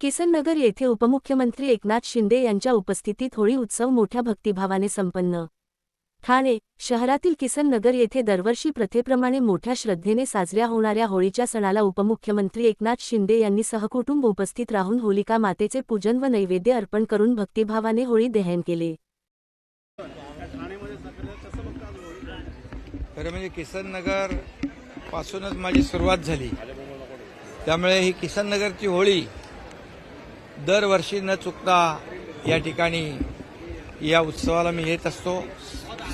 किसननगर येथे उपमुख्यमंत्री एकनाथ शिंदे यांच्या उपस्थितीत होळी उत्सव मोठ्या भक्तिभावाने संपन्न. ठाणे शहरातील किसननगर येथे दरवर्षी प्रथेप्रमाणे मोठ्या श्रद्धेने साजऱ्या होणाऱ्या होळीच्या सणाला उपमुख्यमंत्री एकनाथ शिंदे यांनी सहकुटुंब उपस्थित राहून होलिका मातेचे पूजन व नैवेद्य अर्पण करून भक्तिभावाने होळी दहन केले. खरं म्हणजे किसननगर पासूनच माझी सुरुवात झाली. त्यामुळे ही किसननगरची होळी दरवर्षी न चुकता या ठिकाणी या उत्सवाला मी येत असतो.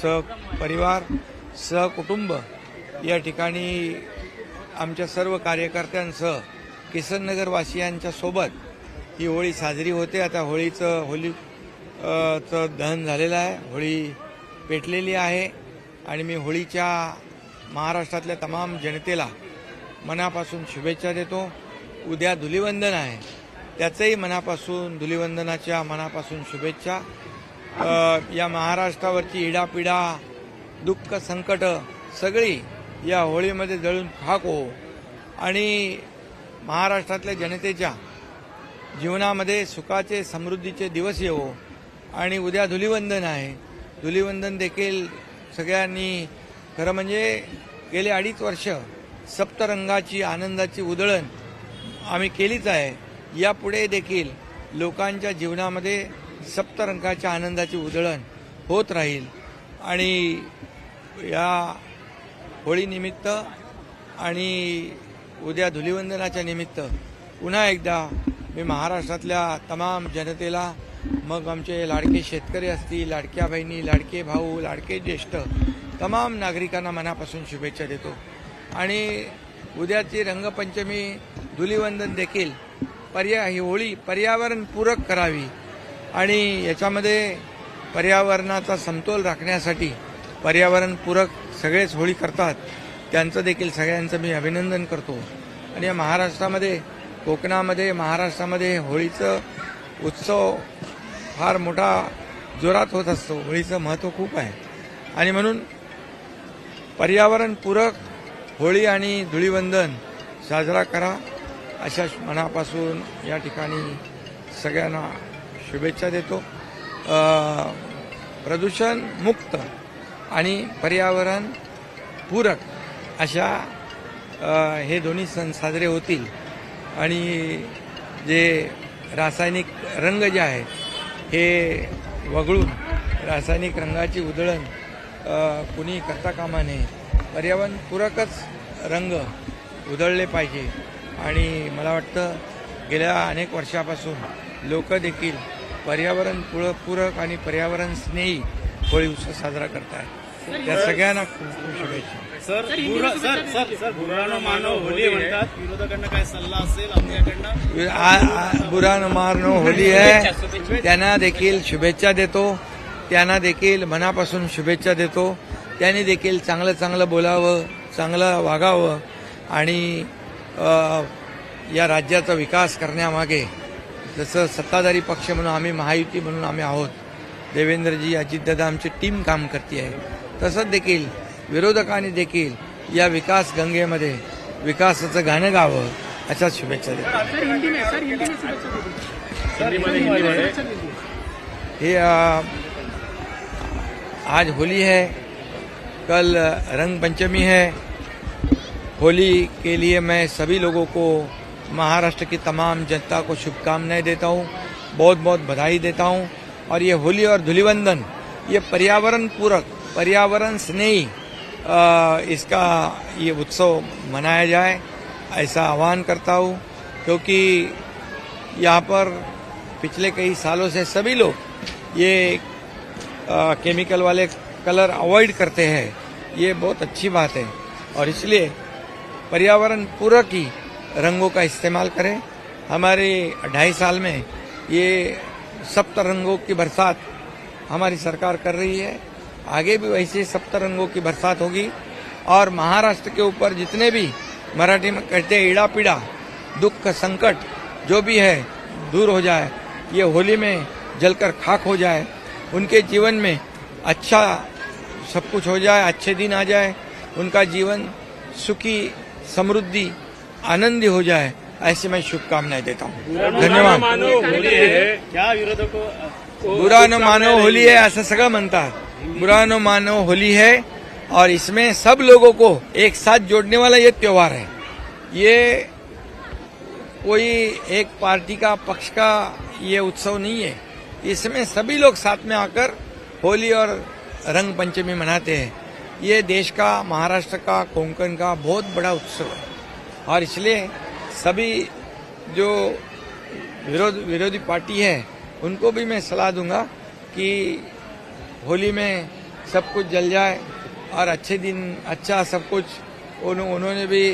सहपरिवार सहकुटुंब या ठिकाणी आमच्या सर्व कार्यकर्त्यांसह किसननगरवासियांच्या सोबत ही होळी साजरी होते. आता होळीचं होळी चं दहन झालेलं आहे. होळी पेटलेली आहे आणि मी होळीच्या महाराष्ट्रातल्या तमाम जनतेला मनापासून शुभेच्छा देतो. उद्या धुलिवंदन आहे. त्याचंही मनापासून धुलिवंदनाच्या मनापासून शुभेच्छा. या महाराष्ट्रावरची इडापिडा दुःख संकट सगळी या होळीमध्ये जळून खाक हो. आणि महाराष्ट्रातल्या जनतेच्या जीवनामध्ये सुखाचे समृद्धीचे दिवस येवो. आणि उद्या धुलिवंदन आहे. धुलिवंदन देखील सगळ्यांनी खरं म्हणजे गेले अडीच वर्ष सप्तरंगाची आनंदाची उधळण आम्ही केलीच आहे. यापुढे देखील लोकांच्या जीवनामध्ये सप्तरंगाच्या आनंदाची उधळण होत राहील. आणि या होळीनिमित्त आणि उद्या धुलिवंदनाच्या निमित्त पुन्हा एकदा मी महाराष्ट्रातल्या तमाम जनतेला मग आमचे लाडके शेतकरी असतील लाडक्या बहिणी लाडके भाऊ लाडके ज्येष्ठ तमाम नागरिकांना मनापासून शुभेच्छा देतो. आणि उद्याची रंगपंचमी धुलिवंदन देखील पर्या ही होळी पर्यावरणपूरक करावी आणि याच्यामध्ये पर्यावरणाचा समतोल राखण्यासाठी पर्यावरणपूरक सगळेच होळी करतात. त्यांचं देखील सगळ्यांचं मी अभिनंदन करतो. आणि या महाराष्ट्रामध्ये कोकणामध्ये महाराष्ट्रामध्ये होळीचं उत्सव फार मोठा जोरात होत असतो. होळीचं महत्त्व खूप आहे. आणि म्हणून पर्यावरणपूरक होळी आणि धुळीवंदन साजरा करा. अशा मनापासून या ठिकाणी सगळ्यांना शुभेच्छा देतो. प्रदूषण मुक्त आणि पर्यावरण पूरक अशा हे दोन्ही सण साजरे होतील. आणि जे रासायनिक रंग जे आहेत हे वगळून रासायनिक रंगाची उधळण कुणी करता कामा नये. पर्यावरणपूरकच रंग उधळले पाहिजे. आणि मला वाटतं गेल्या अनेक वर्षापासून लोक देखील पर्यावरण पूरक आणि पर्यावरण स्नेही होळी उत्सव साजरा करतात त्या सगळ्यांना खूप खूप शुभेच्छा. सर बुरा सर सर सर बुरानो मानो होली म्हणतात. विरोधकांना काय सल्ला असेल आपल्याकडनं? आ- आ- बुरा न मारनो होली आहे. त्यांना देखील शुभेच्छा देतो. त्यांना देखील मनापासून शुभेच्छा देतो. त्यांनी देखील चांगलं चांगलं बोलावं चांगलं वागावं आणि या राज्याचा विकास करण्यामागे जसं सत्ताधारी पक्ष म्हणून आम्ही महायुती म्हणून आम्ही आहोत देवेंद्रजी अजितदादा आमची टीम काम करते आहे तसंच देखील विरोधकांनी देखील या विकास गंगेमध्ये विकासाचं गाणं गावं अशा शुभेच्छा देतो. ये आ, आज होली है कल रंग पंचमी है होली के लिए मैं सभी लोगों को महाराष्ट्र की तमाम जनता को शुभकामनाएँ देता हूँ बहुत बहुत बधाई देता हूँ। और ये होली और धुलिवंदन ये पर्यावरण पूरक पर्यावरण स्नेही इसका ये उत्सव मनाया जाए ऐसा आह्वान करता हूँ। क्योंकि यहाँ पर पिछले कई सालों से सभी लोग ये आ, केमिकल वाले कलर अवॉइड करते हैं ये बहुत अच्छी बात है। और इसलिए पर्यावरण पूरक ही रंगों का इस्तेमाल करें। हमारे ढाई साल में ये सप्त रंगों की बरसात हमारी सरकार कर रही है। आगे भी वैसे सप्त रंगों की बरसात होगी और महाराष्ट्र के ऊपर जितने भी मराठी में कहते हैं ईड़ा पीड़ा दुख, संकट, जो भी है, दूर हो जाए, ये होली में जलकर खाक हो जाए, उनके जीवन में अच्छा सब कुछ हो जाए, अच्छे दिन आ जाए, उनका जीवन सुखी समृद्धि आनंदी हो जाए ऐसी मैं शुभकामनाएँ देता हूँ। धन्यवाद। क्या विरोधकों को बुरा न मानो होली है असं सगळं म्हणतात बुरा न मानो होली है और इसमें सब लोगों को एक साथ जोड़ने वाला ये त्योहार है। ये कोई एक पार्टी का पक्ष का ये उत्सव नहीं है। इसमें सभी लोग साथ में आकर होली और रंग पंचमी मनाते हैं। ये देश का महाराष्ट्र का कोंकण का बहुत बड़ा उत्सव है। और इसलिए सभी जो विरोध विरोधी पार्टी है उनको भी मैं सलाह दूँगा कि होली में सब कुछ जल जाए और अच्छे दिन अच्छा सब कुछ उन, उन्होंने भी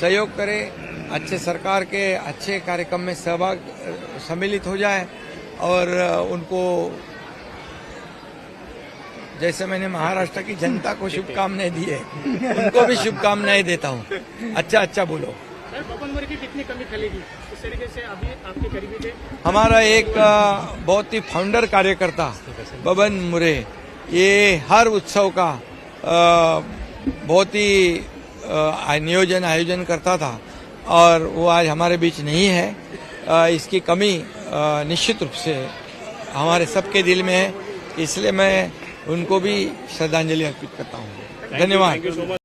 सहयोग करे अच्छे सरकार के अच्छे कार्यक्रम में सहभाग सम्मिलित हो जाए और उनको जैसे मैंने महाराष्ट्र की जनता को शुभकामनाएँ दी है उनको भी शुभकामनाएँ देता हूँ। अच्छा अच्छा बोलो। वर्गी कितनी कमी खलेगी इस तरीके से अभी आपके करीबी थे? हमारा एक बहुत ही फाउंडर कार्यकर्ता बबन मुरे ये हर उत्सव का बहुत ही नियोजन आयोजन करता था और वो आज हमारे बीच नहीं है। इसकी कमी निश्चित रूप से हमारे सबके दिल में है। इसलिए मैं उनको भी श्रद्धांजलि अर्पित करता हूँ। धन्यवाद।